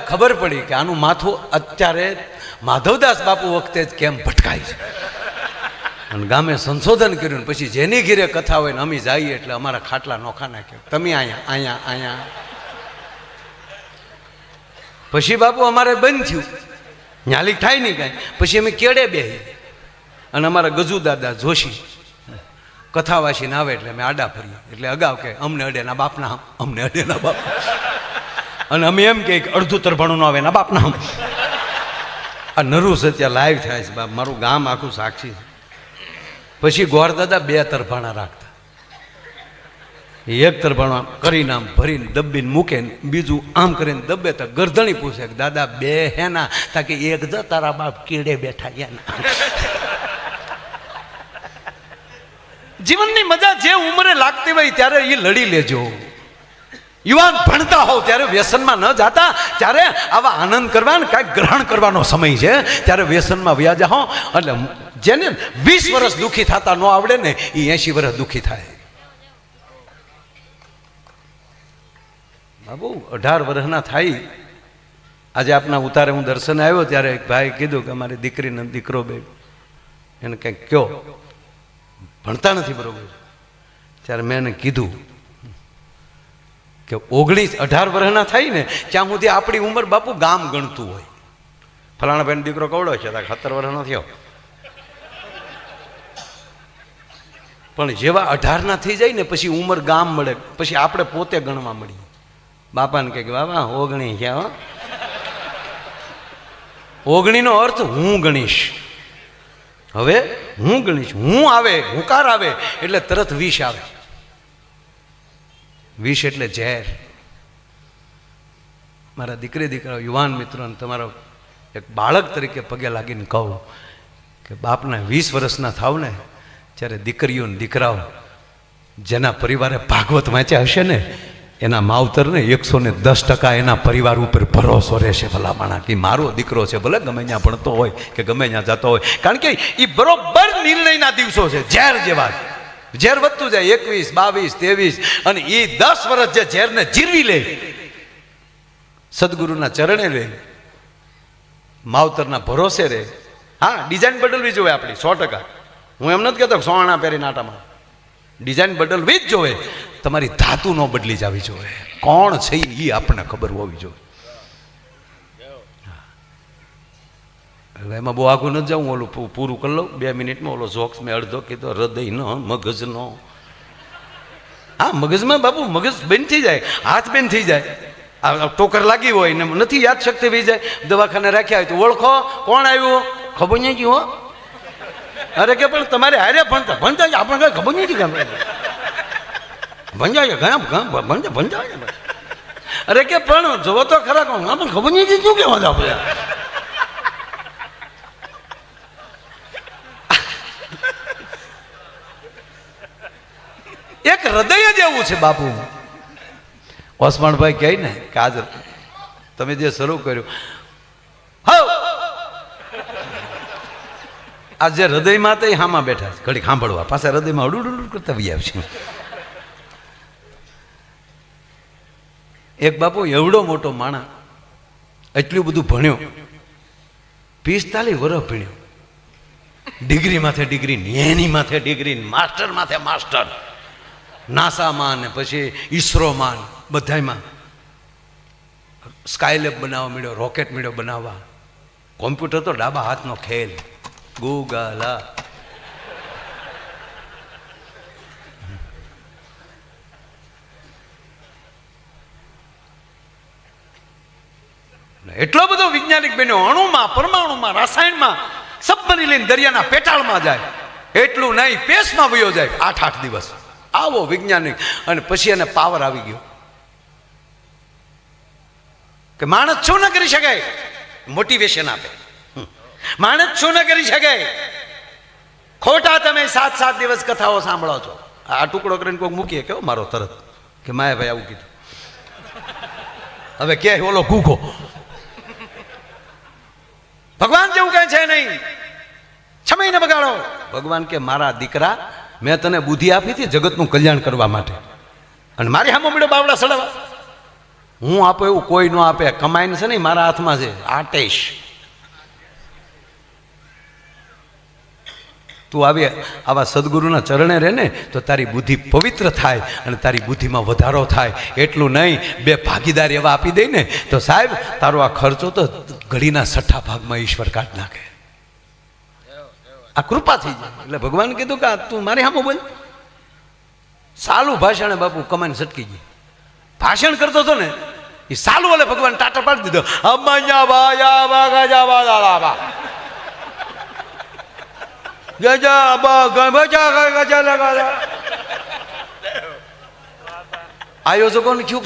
ખબર પડી કે આનું માથું અત્યારે માધવદાસ બાપુ વખતે જ કેમ ભટકાય છે. અને ગામે સંશોધન કર્યું પછી જેની ઘીરે કથા હોય ને અમે જઈએ એટલે અમારા ખાટલા નોખા નાખ્યો. તમે અહીંયા અહીંયા અહીંયા. પછી બાપુ અમારે બંધ થયું. ન્યાલી થાય નહીં કાંઈ. પછી અમે કેડે બેહી અને અમારા ગજુ દાદા જોશી કથા વાસીને આવે એટલે અમે આડા ફરીએ. એટલે અગાઉ કે અમને અડેના બાપના, અમને અડેના બાપ અને અમે એમ કે અડધું તરફાણું ન આવે એના બાપના. આ નરુ સત્યા લાઈવ થાય છે બાપ, મારું ગામ આખું સાક્ષી છે. પછી ગોર દાદા બે તરફાણા રાખતા. એક તરફાણા કરીને આમ ભરીને દબ્બીને મૂકે બીજું આમ કરીને દબે તો ગરધણી પૂછે કે, દાદા, બે હેના તાકે એક જ તારા બાપ કીડે બેઠા એના જીવનની મજા જે ઉંમરે લાગતી હોય ત્યારે એ લડી લેજો. યુવાન ભણતા હોવ, ત્યારે વ્યસનમાં ન જાતા. ત્યારે આવા આનંદ કરવા ને કાંઈક ગ્રહણ કરવાનો સમય છે, ત્યારે વ્યસનમાં વ્યાજા હો એટલે જેને વીસ વર્ષ દુઃખી થતા ન આવડે ને, એ એસી વર્ષ દુઃખી થાય. બાબુ અઢાર વર્ષના થાય. આજે આપના ઉતારે હું દર્શન આવ્યો, ત્યારે એક ભાઈ કીધું કે અમારી દીકરીને દીકરો બે. એને કંઈક કયો. ભણતા નથી બરોબર. ત્યારે મેં એને કીધું કે ઓગણીસ, અઢાર વર્ષના થાય ને, ત્યાં સુધી આપણી ઉંમર બાપુ ગામ ગણતું હોય. ફલાણા ભાઈ દીકરો કવડો છે? ત્યાં સત્તર વર્ષનો થયો. પણ જેવા અઢારના થઈ જાય ને, પછી ઉંમર ગામ મળે. પછી આપણે પોતે ગણવા મળીએ. બાપાને કહે કે, બાબા ઓગણી છે ઓગણીનો અર્થ હું ગણીશ. હવે હું ગણીશ. હું આવે, હુંકાર આવે, એટલે તરત વિષ આવે. વિષ એટલે ઝેર. મારા દીકરી દીકરા યુવાન મિત્રોને તમારો એક બાળક તરીકે પગે લાગીને કહું કે બાપને વીસ વર્ષના થાવ ને, જ્યારે દીકરીઓ ને દીકરાઓ જેના પરિવારે ભાગવત વાંચ્યા હશે ને, એના માવતરને એકસો ને દસ ટકા એના પરિવાર ઉપર ભરોસો રહેશે ભલામણા. કે મારો દીકરો છે, ભલે ગમે ત્યાં ભણતો હોય કે ગમે ત્યાં જતો હોય. કારણ કે એ બરોબર નિર્ણયના દિવસો છે, ઝેર જેવા ઝેર વધતું જાય, એકવીસ, બાવીસ, ત્રેવીસ, અને એ દસ વર્ષ જે ઝેરને જીરવી લે, સદગુરુના ચરણે રે માવતરના ભરોસે રહે હા, ડિઝાઇન બદલવી જોવે આપણી, સો ટકા. હું એમ નથી કહેતો સોણા પહેરી નાટામાં ડિઝાઇન બદલવી જ જોવે. તમારી ધાતુ ન બદલી જવી જોવે. કોણ છે એ આપણને ખબર હોવી જોઈએ હવે એમાં બહુ આખું ન જાઉં ઓલું પૂરું કરી લઉં. બે મિનિટમાં ઓલો જોક્સ મેં અડધો કીધો, હૃદયનો, મગજનો. હા, મગજમાં બાપુ, મગજ બેન થઈ જાય, હાથ બેન થઈ જાય. આ ટોકર લાગી હોય ને નથી યાદ શક્તિ થઈ જાય. દવાખાને રાખ્યા હોય તો, ઓળખો, કોણ આવ્યું? ખબર નહીં હો. અરે કે, પણ તમારે હારે ભણતા ભણતા જ આપણને કઈ ખબર નથી ગમે ભંજાય ઘણા ભંજા ભંજાય અરે કે, પણ જોવો તો ખરા કોણ, આપણને ખબર નથી શું કહેવા આપણે એક હૃદય જ એવું છે, બાપુ. ઓસમાણભાઈ કહે ને, કે આજ તમે જે શરૂ કર્યું હવ હૃદયમાં તે હામાં બેઠા છે, ઘડીક સાંભળવા. પાસે હૃદયમાં અડુડ કરતા વી આવશે એક બાપુ એવડો મોટો માણા એટલું બધું ભણ્યો. પિસ્તાલીસ વર્ષ ભણ્યો. ડિગ્રી માથે ડિગ્રી એની માથે ડિગ્રી, માસ્ટર માથે માસ્ટર. નાસામાં ને પછી ઈસરોમાં બધામાં સ્કાયલેબ બનાવવા મળ્યો રોકેટ મળ્યો બનાવવા. કોમ્પ્યુટર તો ડાબા હાથનો ખેલ. ગૂગલ. એટલો બધો વૈજ્ઞાનિક બન્યો, અણુમાં, પરમાણુમાં, રાસાયણમાં સબમરી લઈને દરિયાના પેટાળમાં જાય. એટલું નહીં પેસમાં વયો જાય, આઠ આઠ દિવસ. આવો વૈજ્ઞાનિક. અને પછી એને પાવર આવી ગયો. કે માણસ શું ન કરી શકાય? મોટિવેશન આપે. માણસ શું ન કરી શકાય? ખોટા તમે સાત સાત દિવસ કથાઓ સાંભળો છો. આ ટુકડો કરીને કોઈ મૂકીએ કેવો મારો તરત. કે માયા ભાઈ આવું કીધું. હવે કે ઓલો કૂકો ભગવાન જેવું કહે છે નહીં. સમય ને બગાડો. ભગવાન કે મારા દીકરા મેં તને બુદ્ધિ આપી હતી જગતનું કલ્યાણ કરવા માટે. અને મારી હામો મળ્યો બાવડા સડાવા. હું આપો એવું કોઈ ન આપે કમાઈને છે ને, મારા હાથમાં છે. આટેશ. તું આવી, આવા સદગુરુના ચરણે રહે ને, તો તારી બુદ્ધિ પવિત્ર થાય અને તારી બુદ્ધિમાં વધારો થાય. એટલું નહીં, બે ભાગીદારી એવા આપી દઈ ને, તો સાહેબ, તારો આ ખર્ચો તો ઘડીના છઠ્ઠા ભાગમાં ઈશ્વર કાઢ નાખે. આ કૃપા થઈ જાય. એટલે ભગવાન કીધું કે તું મારી સામે બોલ. સાલું ભાષણ બાપુ કમાઈને સટકી ગઈ. ભાષણ કરતો હતો ને, એ સાલું એટલે ભગવાન ટાટા પાડી દીધો. અમાયા વાયા વાગા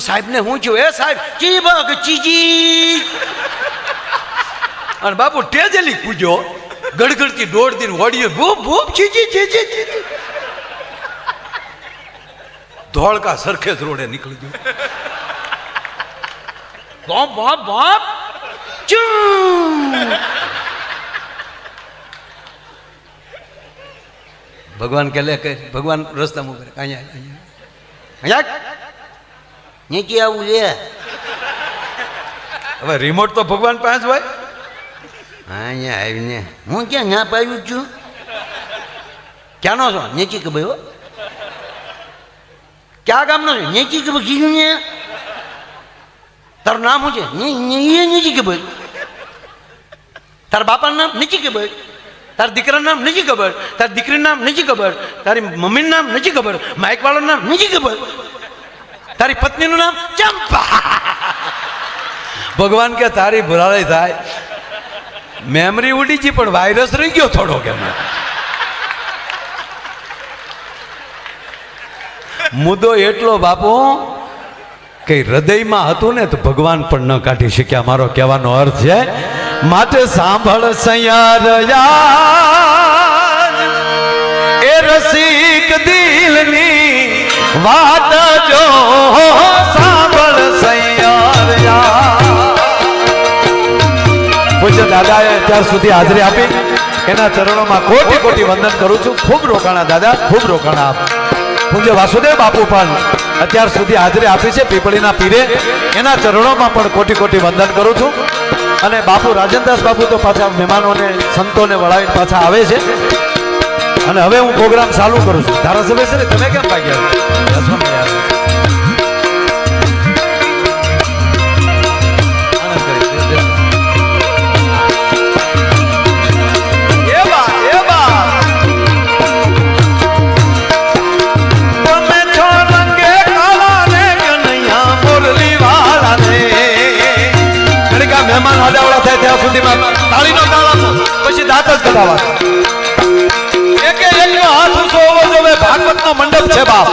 સાહેબ ને થયું હું થયું? એ સાહેબ, ચી બગ ચીજી અને બાપુ ટેજેલી કૂજ્યો ગડગડતી દોડતી દિન વળ્યો ભૂપ ભૂપ ચીજી ચીજી ચીજી ધોળકા સરખેજ રોડે નીકળી ગયો. બોપ બોપ બોપ. ચૂ. ભગવાન કે લે કે ભગવાન રસ્તામાં ઊભા. અહીંયા અહીંયા અહીંયા. નીચે આવું લે. હવે રિમોટ તો ભગવાન પાસે હોય. અહીંયા આવીને. હું ક્યાં ના પાડ્યું છું? ક્યાંનો છો? નેચી કે ભાઈ ક્યાં ગામનો છે? નેચી કે કીધું ને? તારું નામ શું છે? એ નીચી કે ભાઈ તારા બાપાનું નામ નીચી કે ભાઈ તારા દીકરાનું નામ નથી ખબર તારી દીકરીનું નામ નથી ખબર તારી મમ્મીનું નામ નથી ખબર માઇક વાળાનું નામ નથી ખબર તારી પત્નીનું નામ ચંપા. ભગવાન કે તારી ભરાળી થાય. મેમરી ઉડી ગઈ, પણ વાયરસ રહી ગયો થોડો કે મુદ્દો એટલો બાપુ, કે હૃદયમાં હતું ને, તો ભગવાન પણ ન કાઢી શક્યા. મારો કહેવાનો અર્થ છે માટે સાંભળ સૈયાર એ રસિક દિલની વાત જો, સાંભળ સૈયાર યાર. પૂજ્ય દાદાએ અત્યાર સુધી હાજરી આપી. એના ચરણોમાં કોટી કોટી વંદન કરું છું. ખૂબ રોકાણા દાદા, ખૂબ રોકાણા આપ. પૂજ્ય વાસુદેવ બાપુ પણ અત્યાર સુધી હાજરી આપી છે પીપળીના પીરે. એના ચરણોમાં પણ કોટી કોટી વંદન કરું છું. અને બાપુ રાજનદાસ બાપુ તો પાછા મહેમાનોને, સંતોને વળાવીને પાછા આવે છે. અને હવે હું પ્રોગ્રામ ચાલુ કરું છું. ધારાસભ્ય છે ને તમે કેમ ભાગ્યા? ત્યાં સુધીમાં તાળીનો તાળ આપો, પછી દાંત જ કઢાવા એકે એકનો હાથ ઊંચો હોવો જોઈએ ભાગવતનો મંડપ છે બાપ.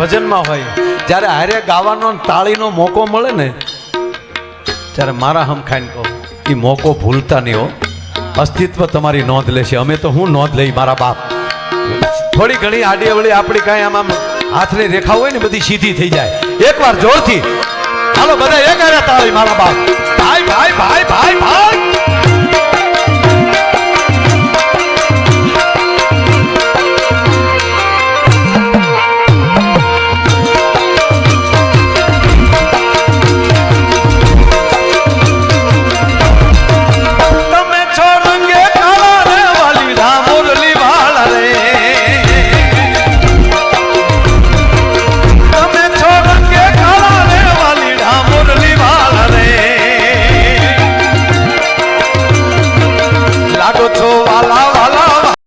ભજનમાં હોય. જ્યારે હારે ગાવાનો તાળીનો મોકો મળે ને, ત્યારે મારા હમ ખાઈને કહો એ મોકો ભૂલતા નહીં હો. અસ્તિત્વ તમારી નોંધ લેશે. અમે તો હું નોંધ લઈ મારા બાપ. થોડી ઘણી આડી અવળી આપણી કાંઈ આમ આમ હાથની રેખા હોય ને, બધી સીધી થઈ જાય. એકવાર જોરથી. હાલો, બધા એક તાળી મારા બાપ.